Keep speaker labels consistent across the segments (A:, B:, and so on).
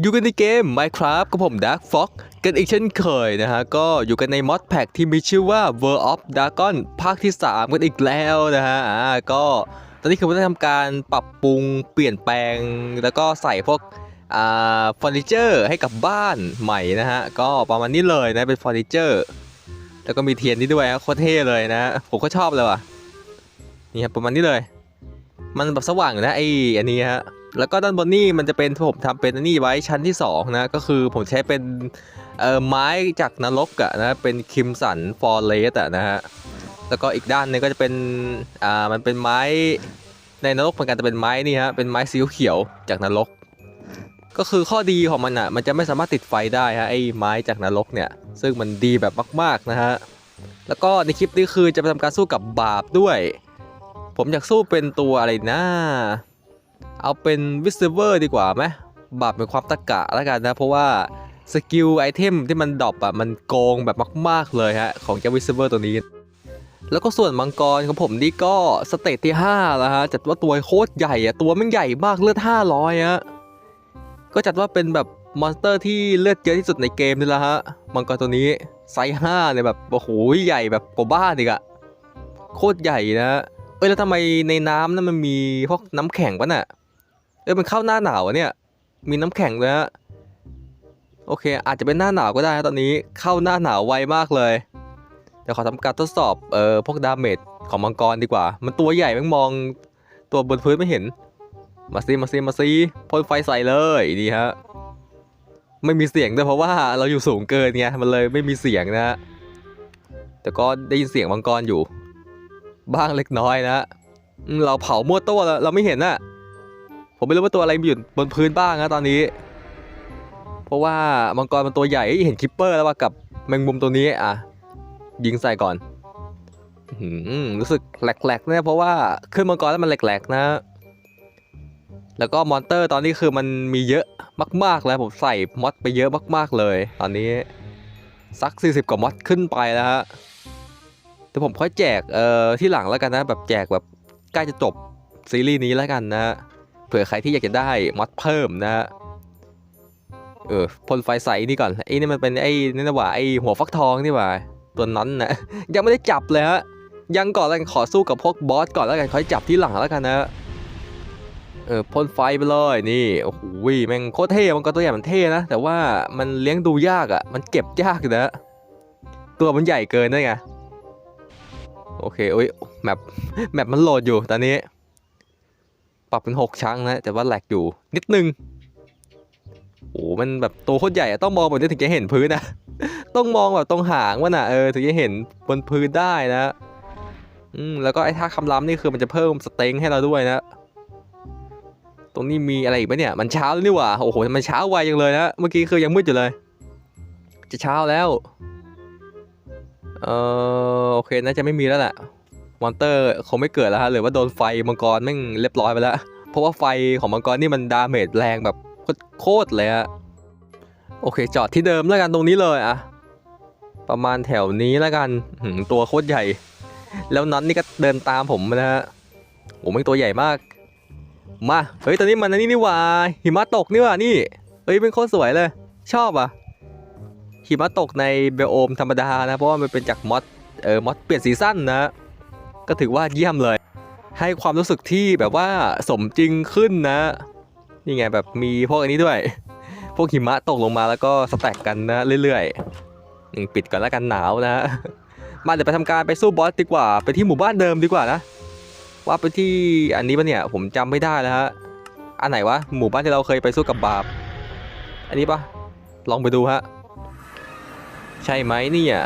A: อยู่กันในเกม Minecraft กับผม Dark Fox กันอีกเช่นเคยนะฮะ ก็อยู่กันในมอดแพ็กที่มีชื่อว่า World of Dragon ภาคที่ 3 กันอีกแล้วนะฮะอ่าก็ตอนนี้คือผมได้ทำการปรับปรุงเปลี่ยนแปลง แล้วก็ใส่พวกอ่าเฟอร์นิเจอร์ให้กับบ้านใหม่นะฮะ ก็ประมาณนี้เลยนะ เป็นเฟอร์นิเจอร์แล้วก็มีเทียนนี่ด้วยโคตรเท่เลยนะ ผมก็ชอบเลยว่ะนี่ครับประมาณนี้เลย มันแบบสว่างอยู่นะไออันนี้ฮะ แล้วก็ด้านบนนี่มันจะเป็นผมทำเป็นนี่ไว้ชั้นที่2นะก็คือผมใช้เป็นเอ่อไม้จากนรกอะนะเป็นคิมสันฟอร์เรสอะนะฮะแล้วก็อีกด้านหนึงก็จะเป็นอ่ามันเป็นไม้ในนรกเหมือนกันแต่เป็นไม้นี่ฮะเป็นไม้สีเขียวจากนรก ก็คือข้อดีของมันอะมันจะไม่สามารถติดไฟได้ฮะไอ้ไม้จากนรกเนี่ยซึ่งมันดีแบบมากๆนะฮะแล้วก็ในคลิปนี้คือจะไปทำการสู้กับบาปด้วย ผมอยากสู้เป็นตัวอะไรนะ เอาเป็นวิสเวอร์ดีกว่าไหมบาปเป็นความตะกะแล้วกันนะ เพราะว่าสกิลไอเทมที่มันดรอปอะมันโกงแบบมาก ๆ เลยฮะ ของเจ้าวิสเวอร์ตัวนี้ แล้วก็ส่วนมังกรของผมนี่ก็สเตตที่5แล้วฮะจัดว่าตัวโคตรใหญ่อะตัวมันใหญ่มากเลือด 500ฮะก็จัดว่าเป็นแบบมอนสเตอร์ที่เลือดเยอะที่สุดในเกมนี่แหละฮะมังกรตัวนี้ไซส์5เนี่ยแบบโอ้โหใหญ่แบบกว่าบ้านอีกอะโคตรใหญ่นะเอ้ยแล้วทำไมในน้ำนั้นมันมีพวกน้ำแข็งปะน่ะ เอ้ยมันเข้าหน้าหนาวอะเนี่ย มีน้ำแข็งเลยฮะโอเค อาจจะเป็นหน้าหนาวก็ได้ตอนนี้เข้าหน้าหนาวไวมากเลยเดี๋ยวขอทำการทดสอบเอ่อพวกดาเมจของมังกรดีกว่า มันตัวใหญ่แม่งมองตัวบนพื้นไม่เห็น มาซิมาซิมาซิพ่นไฟใส่เลยดีฮะไม่มีเสียงด้วยเพราะว่าเราอยู่สูงเกินไงมันเลยไม่มีเสียงนะฮะแต่ก็ได้ยินเสียงมังกรอยู่ บ้างเล็กน้อยนะเราเผามั่วตัวแล้วเราไม่เห็นน่ะ ผมไม่รู้ว่าตัวอะไรมีอยู่บนพื้นบ้างนะตอนนี้ เพราะว่ามังกรมันตัวใหญ่เห็นคิปเปอร์แล้วว่ากับแมงมุมตัวนี้อะยิงใส่ก่อนรู้สึกแหลกๆเนี่ยเพราะว่าขึ้นมังกรแล้วมันแหลกๆนะ แล้วก็มอนเตอร์ตอนนี้คือมันมีเยอะมาก ๆ แล้วผมใส่มอดไปเยอะมาก ๆเลย ตอนนี้สัก 40 กว่ามอดขึ้นไปแล้วฮะแต่ผมค่อยแจกเอ่อที่หลังแล้วกันนะ แบบแจกแบบใกล้จะจบซีรีส์นี้แล้วกันนะเผื่อใครที่อยากจะได้มอดเพิ่มนะเออพ่นไฟใส่นี่ก่อนไอ้นี่มันเป็นไอ้นี่นะว่าไอ้หัวฟักทองนี่ว่าตัวนั้นนะยังไม่ได้จับเลยฮะยังก่อนแล้วกันขอสู้กับพวกบอสก่อนแล้วกันค่อยจับที่หลังแล้วกันนะเออพ่นไฟไปเลยนี่โอ้โหแม่งโคตรเท่มันก็ตัวใหญ่มันเท่นะแต่ว่ามันเลี้ยงดูยากอะ่ะ มันเก็บยากอยู่นะตัวมันใหญ่เกินด้วยไงโอเคโอ้ยแมปแมปมันโหลดอยู่ตอนนี้ รับเป็นหกชั้งนะ แต่ว่าแหลกอยู่นิดนึง โอ้มันแบบตัวโคตรใหญ่ต้องมองแบบนี้ถึงจะเห็นพื้นนะ ต้องมองแบบตรงหางมันอะเออถึงจะเห็นบนพื้นได้นะ อืมแล้วก็ไอ้ท่าคำรำนี่คือมันจะเพิ่มสเต็งให้เราด้วยนะ ตรงนี้มีอะไรอีกไหมเนี่ย มันเช้าแล้วนี่หว่า โอ้โห มันเช้าไวจังเลยนะ เมื่อกี้คือยังมืดอยู่เลย จะเช้าแล้ว เออโอเคน่าจะไม่มีแล้วแหละ มอนเตอร์คงไม่เกิดแล้วฮะหรือว่าโดนไฟมังกรแม่งเรียบร้อยไปแล้วเพราะว่าไฟของมังกรนี่มันดาเมจแรงแบบโคตรเลยอะโอเค จอดที่เดิมแล้วกันตรงนี้เลยอะประมาณแถวนี้แล้วกันตัวโคตรใหญ่ แล้วน็อตนี่ก็เดินตามผมนะฮะโอ้แม่ตัวใหญ่มาก มาเฮ้ยตอนนี้มันนนี้นี่ว่าหิมะตกนี่ว่านี่เฮ้ยเป็นโคตรสวยเลย ชอบอะหิมะตกในเบลโอมธรรมดานะ เพราะว่ามันเป็นจากมอดเออมอดเปลี่ยนซีซั่นนะ ก็ถือว่าเยี่ยมเลย ให้ความรู้สึกที่แบบว่าสมจริงขึ้นนะ นี่ไงแบบมีพวกอันนี้ด้วย พวกหิมะตกลงมาแล้วก็สแต็กกันนะเรื่อยๆอืมปิดก่อนแล้วกันหนาวนะ มาเดี๋ยวไปทำการไปสู้บอสดีกว่า ไปที่หมู่บ้านเดิมดีกว่านะ ว่าไปที่อันนี้ปะเนี่ยผมจำไม่ได้แล้วฮะ อันไหนวะหมู่บ้านที่เราเคยไปสู้กับบาป อันนี้ปะลองไปดูฮะ ใช่ไหมเนี่ย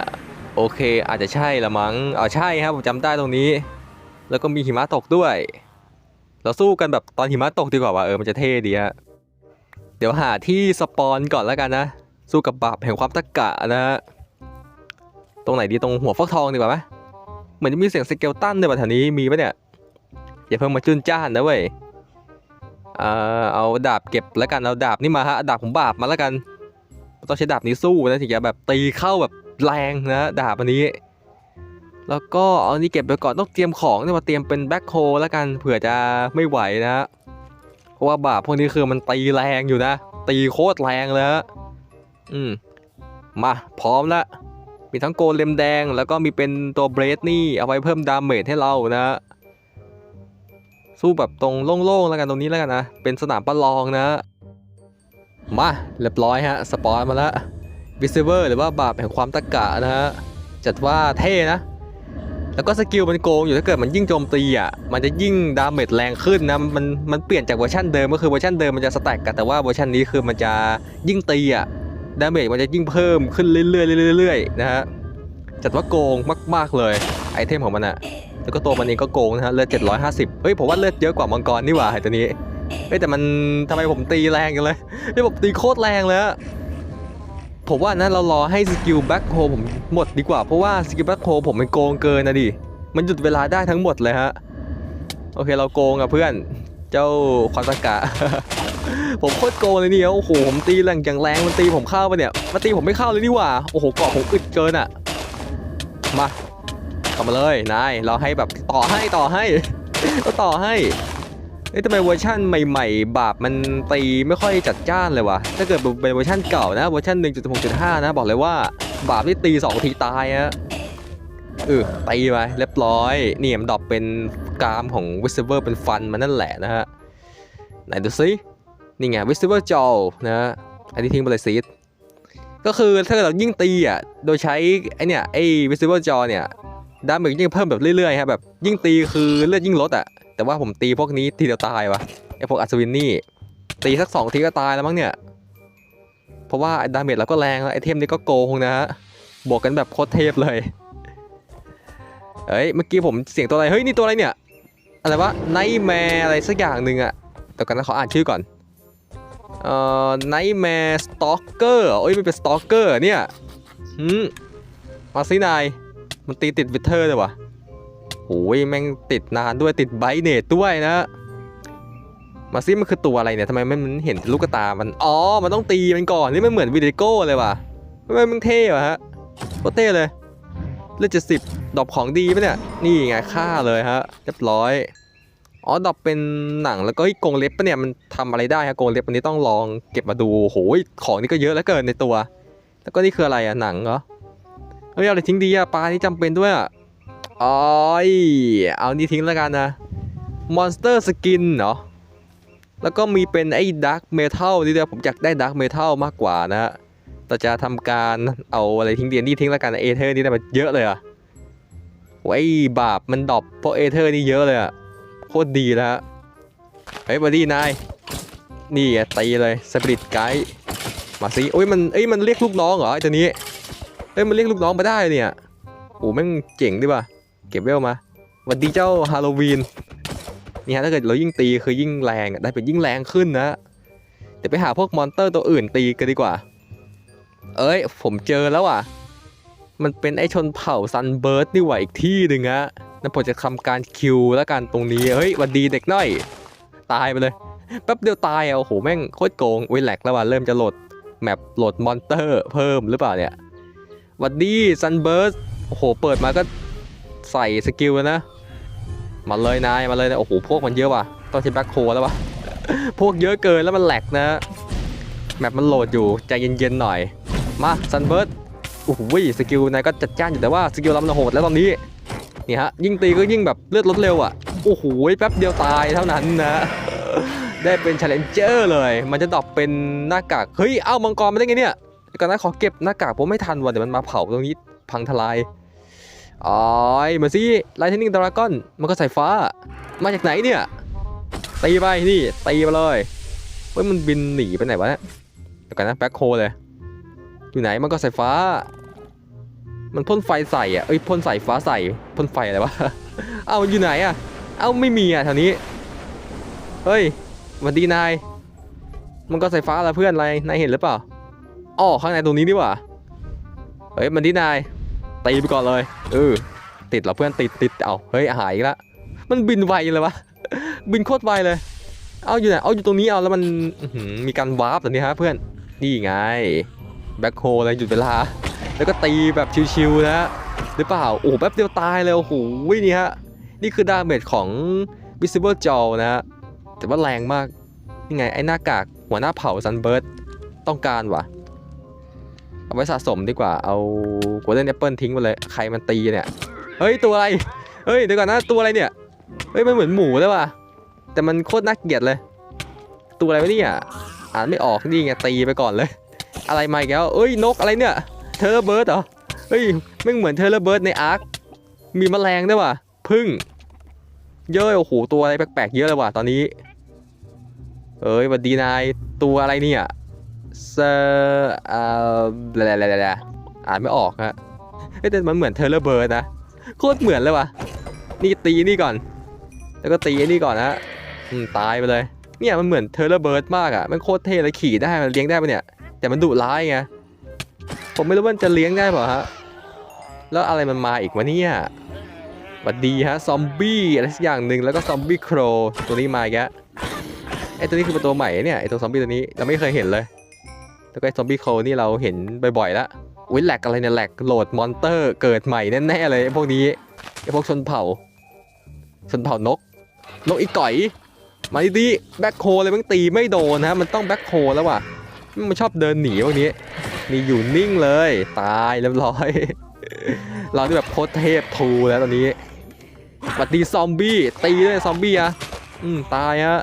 A: โอเคอาจจะใช่ละมั้งเอาใช่ครับผมจำได้ตรงนี้ แล้วก็มีหิมะตกด้วย เราสู้กันแบบตอนหิมะตกดีกว่าว่ะเออมันจะเท่ดีฮะเดี๋ยวหาที่สปอนก่อนแล้วกันนะ สู้กับบาปแห่งความตะกะนะฮะตรงไหนดีตรงหัวฟักทองดีกว่าไหมเหมือนจะมีเสียงสเกลตันในแถวนี้มีปะเนี่ยอย่าเพิ่งมาจุนจ้านนะเว้ยเออเอาดาบเก็บแล้วกันเอาดาบนี่มาฮะดาบของบาปมาแล้วกัน ต้องใช้ดาบนี้สู้นะถึงจะแบบตีเข้าแบบ แรงนะดาบอันนี้ แล้วก็เอานี่เก็บไปก่อนต้องเตรียมของเนี่ยมาเตรียมเป็นแบ็คโฮแล้วกันเผื่อจะไม่ไหวนะ เพราะว่าบาปพวกนี้คือมันตีแรงอยู่นะ ตีโคตรแรงเลยฮะอืมมาพร้อมละมีทั้งโกเลมแดง แล้วก็มีเป็นตัวเบรดนี่เอาไว้เพิ่มดาเมจให้เรานะ สู้แบบตรงโล่งๆแล้วกันตรงนี้แล้วกันนะ เป็นสนามประลองนะ มาเรียบร้อยฮะ สปอนมาแล้ว วิซิเวอร์หรือว่าบาปแห่งความตะกะนะฮะจัดว่าเท่นะ แล้วก็สกิลมันโกงอยู่ถ้าเกิดมันยิ่งโจมตีอะมันจะยิ่งดาเมจแรงขึ้นนะมันมันเปลี่ยนจากเวอร์ชันเดิมก็คือเวอร์ชันเดิมมันจะสแต็กกันแต่ว่าเวอร์ชันนี้คือมันจะยิ่งตีอะดาเมจมันจะยิ่งเพิ่มขึ้นเรื่อยๆเรื่อยๆนะฮะจัดว่าโกงมาก ๆเลยไอเทมของมันอะแล้วก็ตัวมันเองก็โกงนะฮะเลือด750 เฮ้ยผมว่าเลือดเยอะกว่ามังกรนี่หว่าไอตัวนี้เฮ้ยแต่มันทำไมผมตีแรงกันเลยเฮ้ยผมตีโคตรแรงเลย ผมว่านะเรารอให้สกิลแบ็คโฮผมหมดดีกว่า เพราะว่าสกิลแบ็คโฮผมมันโกงเกินนะดิ มันหยุดเวลาได้ทั้งหมดเลยฮะ โอเคเราโกงอะเพื่อนเจ้าควาตากะ ผมโคตรโกงเลยเนี่ยโอ้โหผมตีแรงอย่างแรงมันตีผมเข้าไปเนี่ยมาตีผมไม่เข้าเลยนี่หว่าโอ้โหเกาะผมอึดเกินอะมาเข้ามาเลยนายเราให้แบบต่อให้ต่อให้ก็ต่อให้ เอ้ยทำไมเวอร์ชั่นใหม่ๆ บาปมันตีไม่ค่อยจัดจ้านเลยวะถ้าเกิดเป็นเวอร์ชันเก่านะเวอร์ชัน1.6.5 นะบอกเลยว่า บาปนี่ตีสองทีตายอะเออตีไปเรียบร้อยเนี่ยมดอปเป็นกรามของวิสเวอร์เป็นฟันมันนั่นแหละนะฮะไหนดูซินี่ไง visible jaw นะอันนี้ทิ้งไปเลยซีดก็คือถ้าเกิดเรายิ่งตีอะโดยใช้ไอเนี่ยไอ visible jaw เนี่ยดาเมจยิ่งเพิ่มแบบเรื่อยๆฮะแบบยิ่งตีคือเลือดยิ่งลดอะ แต่ว่าผมตีพวกนี้ทีเดียวตายวะไอพวกอัศวินนี่ตีสักสองทีก็ตายแล้วมั้งเนี่ย เพราะว่าดาเมจเราก็แรงแล้วไอเทมนี้ก็โกงนะฮะบวกกันแบบโคตรเทพเลยเฮ้ยเมื่อกี้ผมเสียงตัวอะไรเฮ้ยนี่ตัวอะไรเนี่ยอะไรวะไนแมร์อะไรสักอย่างหนึ่งอะเดี๋ยวกันนะขออ่านชื่อก่อนเอ่อ Nightmare Stalker เหรอเอ้ยมันเป็น Stalker เหรอเนี่ยหืมมาซินายมันตีติดวิเทอร์เลยวะ โอ้ยแม่งติดนานด้วยติดไบเนตด้วยนะ มาซิมันคือตัวอะไรเนี่ยทำไมไม่มันเห็นลูกตา มัน อ๋อ มันต้องตีมันก่อน นี่มันเหมือนวิดิโก้เลยว่ะทำไมมันเท่วะฮะโคตรเท่เลยเลือดเจ็ดสิบดอกของดีปะเนี่ย นี่ไงฆ่าเลยฮะ เรียบร้อย อ๋อ ดอกเป็นหนังแล้วก็เฮ้ยกงเล็บปะเนี่ย มันทำอะไรได้ฮะกงเล็บอันนี้ต้องลองเก็บมาดูโหยของนี่ก็เยอะแล้วเกินในตัว แล้วก็นี่คืออะไรอะหนังเหรอเฮ้ยเอาอะไรทิ้งดีอะปลานี่จำเป็นด้วยอะ อ๋อยเอานี่ทิ้งแล้วกันนะ มอนสเตอร์สกินเนาะแล้วก็มีเป็นไอ้ดักเมทัลนี่เดียวผมอยากได้ดักเมทัลมากกว่านะฮะแต่จะทำการเอาอะไรทิ้งเดียนนี่ทิ้งแล้วกันเอเธอร์นี่ได้มาเยอะเลยอะโอ้ยบาปมันดรอปเพราะเอเธอร์นี่เยอะเลยอะโคตรดีแล้วฮะเฮ้ยบอดี้นายนี่ตีเลยสปิริตไกด์มาสิโอ้ยมันเอ้ยมันเรียกลูกน้องเหรอไอ้ตัวนี้เอ้ยมันเรียกลูกน้องมาได้เนี่ยโอ้แม่งเจ๋งดิว่ะ เก็บเวลมาหวันดีเจ้าฮาโลวีนนี่ฮะถ้าเกิดเรายิ่งตีคือยิ่งแรงอะได้เป็นยิ่งแรงขึ้นนะเดี๋ยวไปหาพวกมอนเตอร์ตัวอื่นตีกันดีกว่า เอ้ย ผมเจอแล้วอะ มันเป็นไอชนเผ่าซันเบิร์ดนี่หว่าอีกที่หนึ่งฮะนั่นผมจะทำการคิวแล้วกันตรงนี้ เฮ้ยวันดีเด็กน้อย ตายไปเลย แป๊บเดียวตายอะโอ้โหแม่งโคตรโกงอุ้ยแหลกแล้วว่ะเริ่มจะโหลดแมปโหลดมอนเตอร์เพิ่มหรือเปล่าเนี่ยวันดีซันเบิร์ดโอ้โหเปิดมาก็ ใส่สกิลแล้วนะ มาเลยนายมาเลยนะโอ้โหพวกมันเยอะว่ะต้องใช้แบ็คโคแล้วว่ะพวกเยอะเกินแล้วมันแหลกนะแมปมันโหลดอยู่ใจเย็นๆหน่อย มาซันเบิร์ดโอ้โหสกิลนายก็จัดจ้านอยู่แต่ว่าสกิลเรามันโหดแล้วตอนนี้นี่ฮะยิ่งตีก็ยิ่งแบบเลือดลดเร็วอะโอ้โหแป๊บเดียวตายเท่านั้นนะได้เป็น challenger เลย มันจะดรอปเป็นหน้ากาก เฮ้ย เอ้ามังกรมาได้ไงเนี่ยก่อนนะขอเก็บหน้ากากผมไม่ทันว่ะเดี๋ยวมันมาเผาตรงนี้พังทลาย อ๋อยมาสิไลท์เทนนิงดราก้อนมันก็สายฟ้า มาจากไหนเนี่ยตีไปนี่ตีไปเลยเฮ้ยมันบินหนีไปไหนวะเนี่ยเดี๋ยวก่อนนะแบ็คโฮเลย อยู่ไหนมันก็สายฟ้า มันพ่นไฟใส่อะเอ้ยพ่นสายฟ้าใส่พ่นไฟอะไรวะเอาอยู่ไหนอะเอาไม่มีอะแถวนี้เฮ้ยวัสดีนายมันก็สายฟ้าละเพื่อนอะไรนายเห็นหรือเปล่าอ๋อข้างในตรงนี้ดีกว่าเฮ้ยมันดีนาย ตีไปก่อนเลยเออติดเหรอเพื่อนติดติดเอาเฮ้ยหายอีกละมันบินไวเลยวะบินโคตรไวเลย เอาอยู่ไหนเอาอยู่ตรงนี้เอาแล้วมันมีการวาร์ปแบบนี้ฮะเพื่อนนี่ไงแบ็คโฮเลยหยุดเวลา แล้วก็ตีแบบชิวๆนะหรือเปล่าโอ้แป๊บเดียวตายเลยโอ้โหนี่ฮะนี่คือดาเมจของ Visible Jaw นะฮะแต่ว่าแรงมากนี่ไงไอ้หน้ากากหัวหน้าเผ่าซันเบิร์ดต้องการวะ เอาไว้สะสมดีกว่า เอาโกลเด้นแอปเปิลทิ้งไปเลย ใครมันตีเนี่ย เฮ้ยตัวอะไร เฮ้ยเดี๋ยวก่อนนะตัวอะไรเนี่ย เฮ้ยมันเหมือนหมูเลยว่ะ แต่มันโคตรน่าเกลียดเลย ตัวอะไรวะเนี่ย อ่านไม่ออกนี่ไงตีไปก่อนเลย อะไรมาอีกแล้วเอ้ยนกอะไรเนี่ย เทเลเบิร์ดเหรอ เฮ้ยไม่เหมือนเทเลเบิร์ดในอาร์ค มีแมลงด้วยว่ะ พึ่ง เยอะโอ้โหตัวอะไรแปลกๆเยอะเลยว่ะตอนนี้ เอ้ยวัดดีนายตัวอะไรเนี่ย เซอร์อ่าอะไรๆๆอ่านไม่ออกฮะเฮ้ยแต่มันเหมือนเทเลเบิร์ดนะโคตรเหมือนเลยว่ะนี่ตีนี่ก่อน แล้วก็ตีนี่ก่อนนะอืมตายไปเลย เนี่ยมันเหมือนเทเลเบิร์ดมากอะมันโคตรเท่เลยขี่ได้มันเลี้ยงได้ปะเนี่ย แต่มันดุร้ายไงผมไม่รู้ว่าจะเลี้ยงได้เปล่าฮะแล้วอะไรมันมาอีกวะเนี่ยหวัดดีฮะซอมบี้อะไรสักอย่างหนึ่งแล้วก็ซอมบี้โครตัวนี้มาอีกล้วไอตัวนี้คือตัวใหม่เนี่ยไอตัวซอมบี้ตัวนี้เราไม่เคยเห็นเลย แล้วก็ไอซอมบี้โครนี่เราเห็นบ่อยๆแล้วอุ้ยแหลกอะไรเนี่ยแหลกโหลดมอนเตอร์เกิดใหม่แน่ๆเลยไอพวกนี้ไอพวกชนเผ่า ชนเผ่านก นกอีก่อย มาดีแบ็คโคเลยมันตีไม่โดนนะมันต้องแบ็คโคแล้วว่ะมันชอบเดินหนีพวกนี้นี่อยู่นิ่งเลย ตายเรียบร้อย เราที่แบบโคตรเทพทูแล้วตอนนี้หวัดดีซอมบี้ตีด้วยซอมบี้อะอืมตายฮะ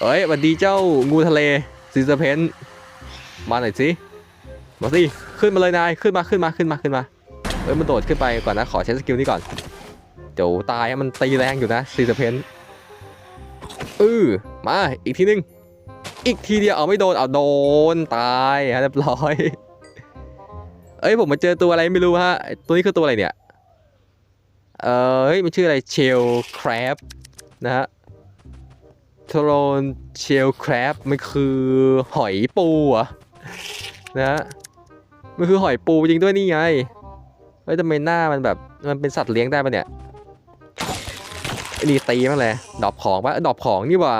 A: เอ้ยหวัดดีเจ้างูทะเล ซีเซอร์เพนมาหน่อยสิมาสิขึ้นมาเลยนายขึ้นมาขึ้นมาขึ้นมาขึ้นมาเอ้ยมันโดดขึ้นไปก่อนนะขอใช้สกิลนี้ก่อนเดี๋ยวตายมันตีแรงอยู่นะซีเซอร์เพนเออมาอีกทีนึงอีกทีเดียวเอาไม่โดนเอาโดนตายฮะเรียบร้อยเอ้ยผมมาเจอตัวอะไรไม่รู้ฮะตัวนี้คือตัวอะไรเนี่ยเออเฮ้ยมันชื่ออะไรเชลครบนะฮะ ทรอนเชลครบมันคือหอยปูเหรอะนะฮะมันคือหอยปูจริงด้วยนี่ไงเฮ้ยทำไมหน้ามันแบบมันเป็นสัตว์เลี้ยงได้ปะเนี่ยไอ้นี่ตีมั้งเลยดอปของปะดอปของนี่ว่า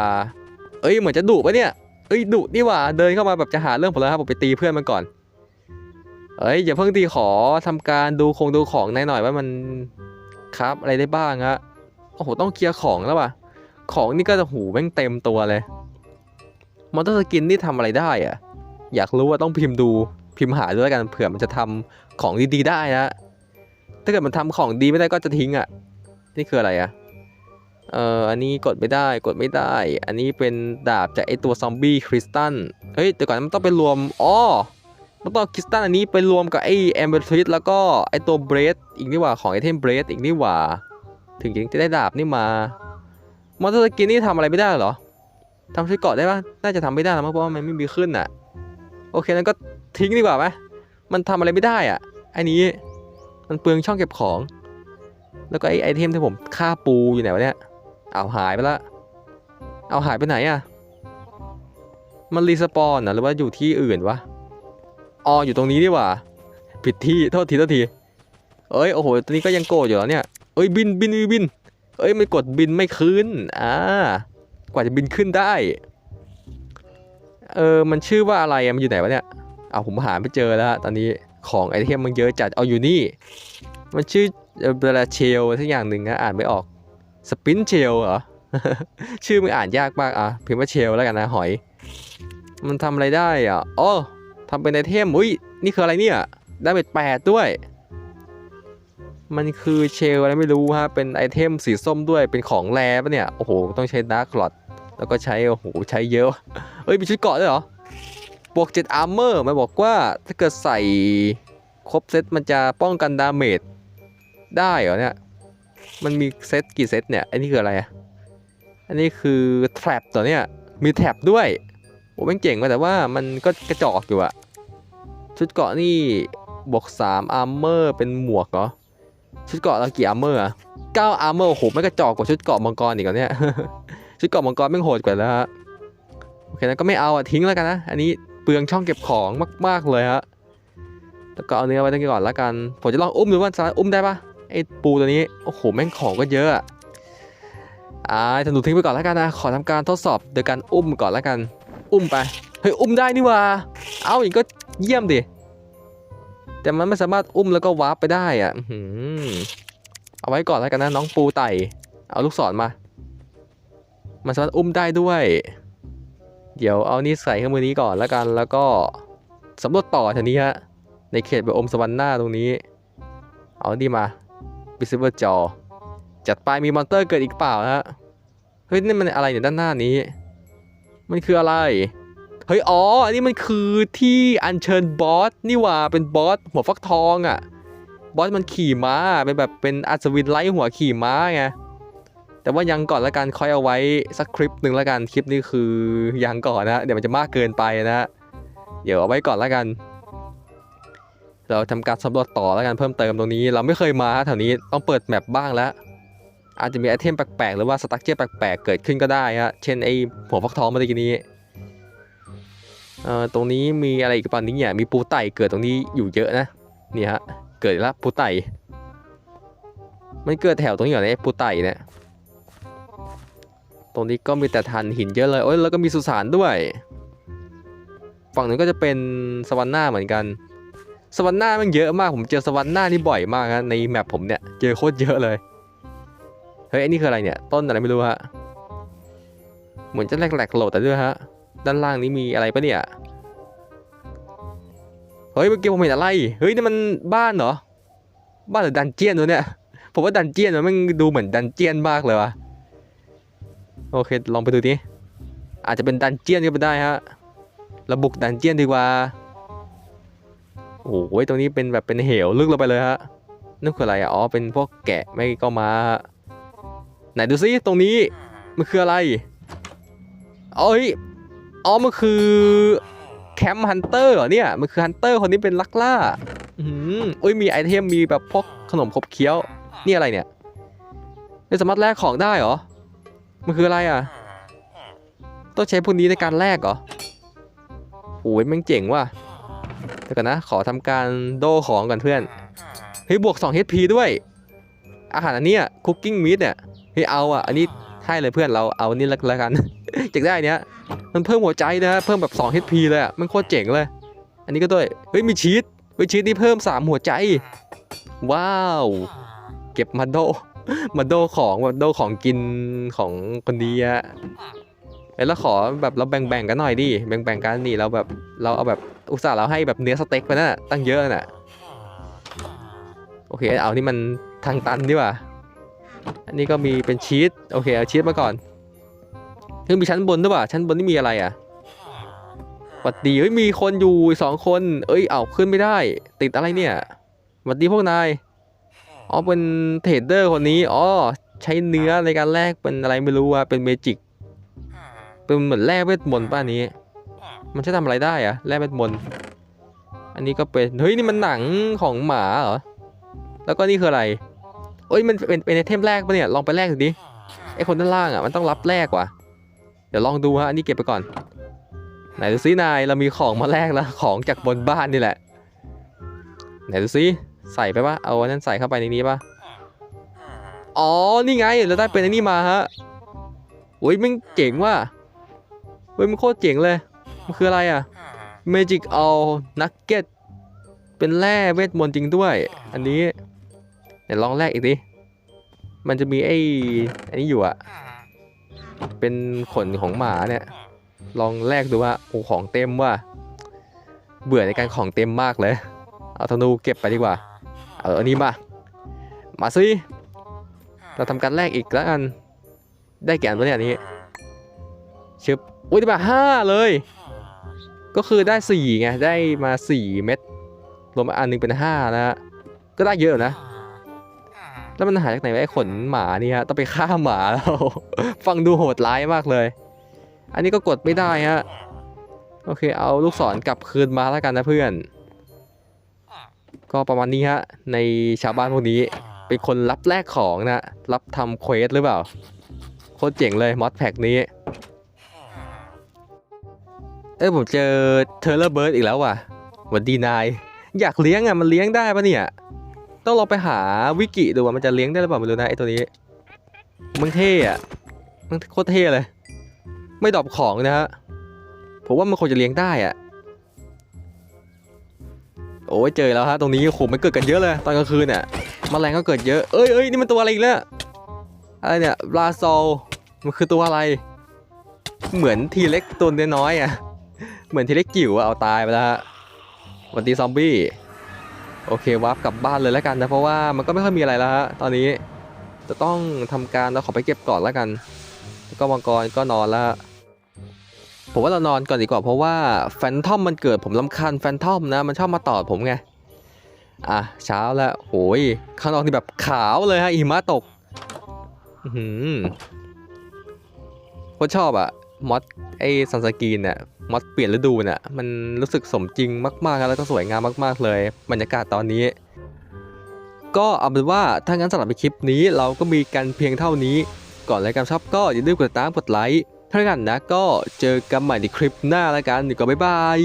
A: เอ้ยเหมือนจะดุปะเนี่ยเอ้ยดุนี่ว่าเดินเข้ามาแบบจะหาเรื่องผมแล้วครับผมไปตีเพื่อนมันก่อน เอ้ยอย่าเพิ่งตีขอทำการดูคงดูของนายหน่อยว่ามันครับอะไรได้บ้างฮะโอ้โหต้องเคลียร์ของแล้วว่ะ ของนี่ก็จะหูแม่งเต็มตัวเลย มอนเตอร์สกินนี่ทำอะไรได้อะอยากรู้ว่าต้องพิมพ์ดูพิมพ์หาด้วยแล้วกันเผื่อมันจะทำของดีๆได้นะถ้าเกิดมันทำของดีไม่ได้ก็จะทิ้งอะ นี่คืออะไรอะเอ่ออันนี้กดไม่ได้กดไม่ได้ อันนี้เป็นดาบจากไอตัวซอมบี้คริสตัลเฮ้ยแต่ก่อนมันต้องไปรวมอ๋อมันต้องคริสตัลอันนี้ไปรวมกับไอแอมเบอร์ทริสแล้วก็ไอตัวเบรดอีกนี่หว่าของไอเทมเบรดอีกนี่หว่า ถึงจะได้ดาบนี่มา มอเตอร์สกินนี่ทำอะไรไม่ได้เหรอทำชุดเกาะได้ปะน่าจะทำไม่ได้แล้วมั้งเพราะว่ามันไม่มีขึ้นอะ โอเคนั้นก็ทิ้งดีกว่าไหมมันทำอะไรไม่ได้อะอันนี้มันเปลืองช่องเก็บของ แล้วก็ไอไอเทมที่ผมฆ่าปูอยู่ไหนวะเนี่ยเอาหายไปละเอาหายไปไหนอะมันรีสปอนนะหรือว่าอยู่ที่อื่นวะอ๋ออยู่ตรงนี้ดีกว่า ผิดที่โทษทีโทษที เอ้ยโอ้โหตัวนี้ก็ยังโกรธอยู่แล้วเนี่ย เอ้ยบินบินบินบิน เอ้ยไม่กดบินไม่ขึ้นอ่ากว่าจะบินขึ้นได้ เออมันชื่อว่าอะไรมันอยู่ไหนวะเนี่ยเอาผมหาไม่เจอแล้วตอนนี้ของไอเทมมันเยอะจัดเอาอยู่นี่ มันชื่อเบลาเชลสักอย่างหนึ่งนะอ่านไม่ออกสปินเชลเหรอชื่อมันอ่านยากมากอะพิมพ์ว่าเชลแล้วกันนะหอย มันทำอะไรได้อะอ๋อทำเป็นไอเทมอุ้ยนี่คืออะไรเนี่ยได้เป็นแปดด้วย มันคือเชลอะไรไม่รู้ฮะ เป็นไอเทมสีส้มด้วย เป็นของแร่ปะเนี่ย โอ้โห ต้องใช้ดาร์กหลอดแล้วก็ใช้ โอ้โห ใช้เยอะ เอ้ย มีชุดเกาะด้วยเหรอ บวก7อาร์เมอร์มันบอกว่าถ้าเกิดใส่ครบเซตมันจะป้องกันดาเมจได้เหรอเนี่ย มันมีเซตกี่เซตเนี่ย อันนี้คืออะไรอะอันนี้คือแทรปตัวเนี้ยมีแทรปด้วย โอ้แม่งเจ๋งมาแต่ว่ามันก็กระจอกอยู่อะชุดเกาะนี่บวก3อาร์เมอร์เป็นหมวกเหรอ ชุดเกราะเรากี่อาร์เมอร์อะ9อาร์เมอร์โอ้โหไม่งกระจอกกว่าชุดเกราะมังกรอีกแล้วเนี่ยชุดเกราะมังกรแม่งโหดกว่าแล้วฮะโอเคนั้นก็ไม่เอาอะทิ้งแล้วกันนะอันนี้เปลืองช่องเก็บของมากๆเลยฮะแล้วก็เอาเนื้อไว้ตรงก่อนแล้วกันผมจะลองอุ้มดูว่าสามารถอุ้มได้ปะไอ้ปูตัวนี้โอ้โหแม่งของก็เยอะอะอ่าธนูทิ้งไปก่อนแล้วกันนะขอทำการทดสอบโดยการอุ้มก่อนแล้วกัน อุ้มไปเฮ้ยอุ้มได้นี่ว่าเอาอีกก็เยี่ยมดิ แต่มันไม่สามารถอุ้มแล้วก็วาร์ปไปได้อะเอาไว้ก่อนแล้วกันนะน้องปูไต่เอาลูกศรมา มันสามารถอุ้มได้ด้วย เดี๋ยวเอานี่ใส่เครื่องมือนี้ก่อนแล้วกัน แล้วก็สำรวจต่อทีนี้ฮะในเขตแบบอมสวรรค์หน้าตรงนี้ เอาดีมาบิสเบอร์จอ จัดไปมีมอนเตอร์เกิดอีกเปล่าฮะเฮ้ยนี่มันอะไรเนี่ยด้านหน้านี้ มันคืออะไร เฮ้ย อ๋อ อันนี้มันคือที่อัญเชิญบอสนี่หว่าเป็นบอสหัวฟักทองอะ่ะ บอสมันขี่ม้าเป็นแบบเป็นอัศวินไล่หัวขี่ม้าไง แต่ว่ายังก่อนละกันค่อยเอาไว้สักคลิปหนึ่งละกัน คลิปนี้คือยังก่อนนะ เดี๋ยวมันจะมากเกินไปนะ เดี๋ยวเอาไว้ก่อนละกัน เราทำการสำรวจต่อแล้วกันเพิ่มเติมตรงนี้ เราไม่เคยมาแถวนี้ต้องเปิดแมปบ้างแล้วอาจจะมีไอเทมแปลกๆ หรือว่าสตั๊กเจอร์แปลกๆ เกิดขึ้นก็ได้ฮะ เช่นไอหัวฟักทองเมื่อกี้นี้ เอ่อตรงนี้มีอะไรอีกป่ะนี้เนี่ยมีปูไต่เกิดตรงนี้อยู่เยอะนะนี่ฮะเกิดแล้วปูไต่มันเกิดแถวตรงนี้เหรอเนี่ยปูไต่เนี่ยตรงนี้ก็มีแต่ทันหินเยอะเลยโอ้ยแล้วก็มีสุสานด้วย ฝั่งนู้นก็จะเป็นสวรรค์หน้าเหมือนกันสวรรค์หน้ามันเยอะมากผมเจอสวรรค์หน้านี่บ่อยมากนะในแมปผมเนี่ยเจอโคตรเยอะเลยเฮ้ยอันนี้คืออะไรเนี่ยต้นอะไรไม่รู้ฮะเหมือนจะแหลกๆโหลดแต่ด้วยฮะ ด้านล่างนี้มีอะไรปะเนี่ย เฮ้ยเมื่อกี้ผมเห็นอะไร เฮ้ยนี่มันบ้านเหรอ บ้านหรือดันเจียนวะเนี่ย ผมว่าดันเจียนมันดูเหมือนดันเจียนมากเลยวะโอเคลองไปดูดิ อาจจะเป็นดันเจียนก็ไปได้ฮะราบุกดันเจียนดีกว่า โอ้โหตรงนี้เป็นแบบเป็นเหวลึกลงไปเลยฮะนั่นคืออะไรอะอ๋อ เป็นพวกแกะไม่ก็มา ไหนดูซิตรงนี้ มันคืออะไรเอ้ย อ๋อ มันคือแคมป์ฮันเตอร์เหรอเนี่ย มันคือฮันเตอร์คนนี้เป็นลักล่า อืมอุ้ยมีไอเทมมีแบบพวกขนมขบเคี้ยว นี่อะไรเนี่ยไม่สามารถแลกของได้เหรอ มันคืออะไรอะ ต้องใช้พวกนี้ในการแลกเหรอโอ้ยแม่งเจ๋งว่ะเดี๋ยวก่อนนะ ขอทำการโดของก่อนเพื่อน เฮ้ยบวก2 HP ด้วย อาหารอันเนี้ยคุกกิ้งมีดเนี่ย เฮ้ยเอาอะ อันนี้ให้เลยเพื่อนเราเอาอันนี้แล้วกัน อยากได้เนี้ย มันเพิ่มหัวใจนะฮะเพิ่มแบบ2 HP เลยอะมันโคตรเจ๋งเลย อันนี้ก็ด้วย เฮ้ยมีชีสเฮ้ยชีสนี่เพิ่ม 3 หัวใจ ว้าว เก็บมาโดมาโดของมาโดของกินของคนดีอะเอ้ยแล้วขอแบบเราแบ่งๆกันหน่อยดิแบ่งๆกันนี่เราแบบเราเอาแบบอุตส่าห์เราให้แบบเนื้อสเต็กไปน่ะตั้งเยอะน่ะโอเคเอานี่มันทางตันดีกว่า อันนี้ก็มีเป็นชีสโอเคเอาชีสมาก่อน เฮ้ยมีชั้นบนด้วยว่ะชั้นบนนี่มีอะไรอะหวัดดีเฮ้ยมีคนอยู่สองคน เอ้ยเอาขึ้นไม่ได้ ติดอะไรเนี่ยหวัดดีพวกนายอ๋อเป็นเทรดเดอร์คนนี้อ๋อใช้เนื้อในการแลกเป็นอะไรไม่รู้อะเป็นเมจิกเป็นเหมือนแร่เวทมนต์ป้านี้ มันจะทำอะไรได้อะแร่เวทมนต์อันนี้ก็เป็นเฮ้ยนี่มันหนังของหมาเหรอแล้วก็นี่คืออะไรเอ้ยมันเป็นเป็นไอเทมแรกปะเนี่ยลองไปแลกดูดิไอคนด้านล่างอะมันต้องรับแลกว่ะ เดี๋ยวลองดูฮะอันนี้เก็บไปก่อน ไหนดูซินายเรามีของมาแลกแล้วของจากบนบ้านนี่แหละ ไหนดูซิใส่ไปปะเอาอันนั้นใส่เข้าไปในนี้ปะอ๋อ นี่ไง เราได้เป็นอันนี้มาฮะโอ้ยมันเจ๋งว่ะเฮ้ยมันโคตรเจ๋งเลย มันคืออะไรอะ Magic All Nugget เป็นแร่เวทมนต์จริงด้วย อันนี้เดี๋ยวลองแลกอีกดิ มันจะมีไอ้อันนี้อยู่อะ เป็นขนของหมาเนี่ย ลองแลกดูว่าโอ้ของเต็มว่ะเบื่อในการของเต็มมากเลย เอาธนูเก็บไปดีกว่า เอาอันนี้มา มาสิ เราทำการแลกอีกแล้วกัน ได้แก่นวะเนี่ยอันนี้ชึบอุ้ยได้มาห้าเลย ก็คือได้สี่ไง ได้มาสี่เม็ด รวมอันหนึงเป็นห้านะฮะก็ได้เยอะนะ แล้วมันหาจากไหนไอ้ขนหมานี่ฮะต้องไปฆ่าหมาแล้ว ฟังดูโหดร้ายมากเลย อันนี้ก็กดไม่ได้ฮะโอเค เอาลูกศรกลับคืนมาแล้วกันนะเพื่อน ก็ประมาณนี้ฮะในชาวบ้านพวกนี้เป็นคนรับแลกของนะรับทำเควสหรือเปล่า โคตรเจ๋งเลยมอดแพ็กนี้ เอ้ผมเจอเทอร์เลอร์เบิร์ดอีกแล้วว่ะหวันดีนาย อยากเลี้ยงอะมันเลี้ยงได้ปะเนี่ย ต้องลองไปหาวิกิดูว่ามันจะเลี้ยงได้หรือเปล่าไม่รู้นะไอตัวนี้มันเท่อะมันโคตรเท่เลย ไม่ดรอปของนะฮะผมว่ามันควรจะเลี้ยงได้อะโอ้ยเจอแล้วฮะตรงนี้โหมันเกิดกันเยอะเลย ตอนกลางคืนเนี่ยมแมลงก็เกิดเยอะเอ้ยเอ้ยนี่มันตัวอะไรอีกแล้วอะไรเนี่ยบราโซมันคือตัวอะไร เหมือนทีเล็กตัวน้อยๆอะ เหมือนทีเล็กจิ๋วอะเอาตายไปแล้วฮะวัสดีซอมบี้ โอเควาร์ปกลับบ้านเลยแล้วกันนะ เพราะว่ามันก็ไม่ค่อยมีอะไรแล้วฮะตอนนี้จะต้องทำการเราขอไปเก็บก่อนแล้วกัน แล้วก็มังกรก็นอนแล้วฮะผมว่าเรานอนก่อนดีกว่าเพราะว่าแฟนทอมมันเกิดผมลำคาญแฟนทอมนะ มันชอบมาตอดผมไงอะเช้าแล้วโอ้ยข้างนอกนี่แบบขาวเลยฮะหิมะตก อื้อหือโคตรชอบอะ มอดไอซันสกีนเนี่ยมอดเปลี่ยนฤดูเนี่ยมันรู้สึกสมจริงมากๆแล้วก็สวยงามมาก ๆ เลย บรรยากาศตอนนี้ ก็เอาเป็นว่าถ้างั้นสำหรับคลิปนี้เราก็มีกันเพียงเท่านี้ ก่อนรายการชอบก็อย่าลืมกดติดตามกดไลค์ถ้าอย่างนั้นนะก็เจอกันใหม่ในคลิปหน้าแล้วกันดีกว่าบ๊ายบาย